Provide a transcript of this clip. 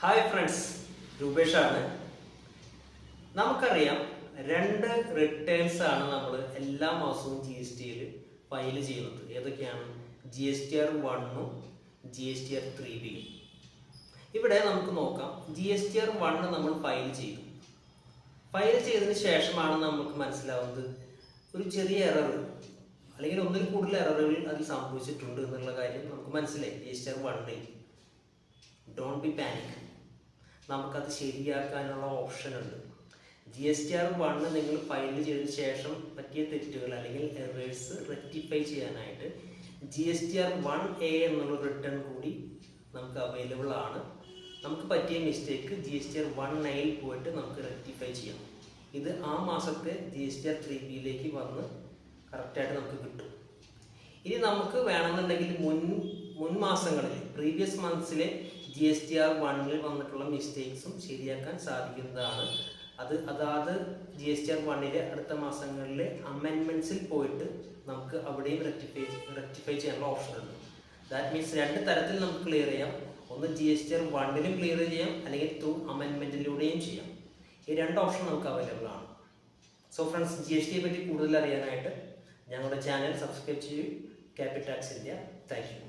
Hi friends രൂപേഷാണ് നമുക്കറിയാം രണ്ട് returns ആണ് നമ്മൾ എല്ലാ മാസവും ജി എസ് ടിയിൽ ഫയൽ ചെയ്യുന്നത്. ഏതൊക്കെയാണ്? ജി എസ് ടി ആർ വണ്ണും G S T R three ബിയും ഇവിടെ നമുക്ക് നോക്കാം. G S T R one നമ്മൾ ഫയൽ ചെയ്തു. ഫയൽ ചെയ്തതിന് ശേഷമാണ് നമുക്ക് മനസ്സിലാവുന്നത് ഒരു ചെറിയ എറർ അല്ലെങ്കിൽ ഒന്നിൽ കൂടുതൽ എററുകൾ അതിൽ സംഭവിച്ചിട്ടുണ്ട് എന്നുള്ള കാര്യം നമുക്ക് മനസ്സിലായി. ജി എസ് ടി ആർ വണ്ണിൽ ഡോണ്ട് ബി പാനിക് നമുക്കത് ശരിയാക്കാനുള്ള ഓപ്ഷൻ ഉണ്ട്. G S T R one നിങ്ങൾ ഫയൽ ചെയ്തതിന് ശേഷം പറ്റിയ തെറ്റുകൾ അല്ലെങ്കിൽ എറേഴ്സ് റെക്ടിഫൈ ചെയ്യാനായിട്ട് G S T R one A എന്നുള്ള റിട്ടേൺ കൂടി നമുക്ക് അവൈലബിൾ ആണ്. നമുക്ക് പറ്റിയ mistake G S T R one എയിൽ പോയിട്ട് നമുക്ക് റെക്ടിഫൈ ചെയ്യാം. ഇത് ആ മാസത്തെ G S T R three ബിയിലേക്ക് വന്ന് കറക്റ്റായിട്ട് നമുക്ക് കിട്ടും. ഇനി നമുക്ക് വേണമെന്നുണ്ടെങ്കിൽ മുൻ മുൻ മാസങ്ങളിൽ പ്രീവിയസ് മന്ത്സിലെ ജി എസ് ടി ആർ വണ്ണിൽ വന്നിട്ടുള്ള മിസ്റ്റേക്സും ശരിയാക്കാൻ സാധിക്കുന്നതാണ്. അത് അതാത് ജി എസ് ടി ആർ വണ്ണിലെ അടുത്ത മാസങ്ങളിലെ അമെൻമെന്റ്സിൽ പോയിട്ട് നമുക്ക് അവിടെയും റെക്ടിഫൈ റെക്ടിഫൈ ചെയ്യാനുള്ള ഓപ്ഷൻ ഉണ്ട്. ദാറ്റ് മീൻസ് രണ്ട് തരത്തിൽ നമുക്ക് ക്ലിയർ ചെയ്യാം. ഒന്ന് ജി എസ് ടി ആർ വണ്ണിലും ക്ലിയർ ചെയ്യാം അല്ലെങ്കിൽ ത്രൂ അമെൻമെന്റിലൂടെയും ചെയ്യാം. ഈ രണ്ട് ഓപ്ഷൻ നമുക്ക് അവൈലബിൾ ആണ്. സോ ഫ്രണ്ട്സ് ജി എസ് ടിയെ പറ്റി കൂടുതൽ അറിയാനായിട്ട് ഞങ്ങളുടെ ചാനൽ സബ്സ്ക്രൈബ് ചെയ്യൂ. ക്യാപിറ്റാക്സ് ഇന്ത്യ താങ്ക് യു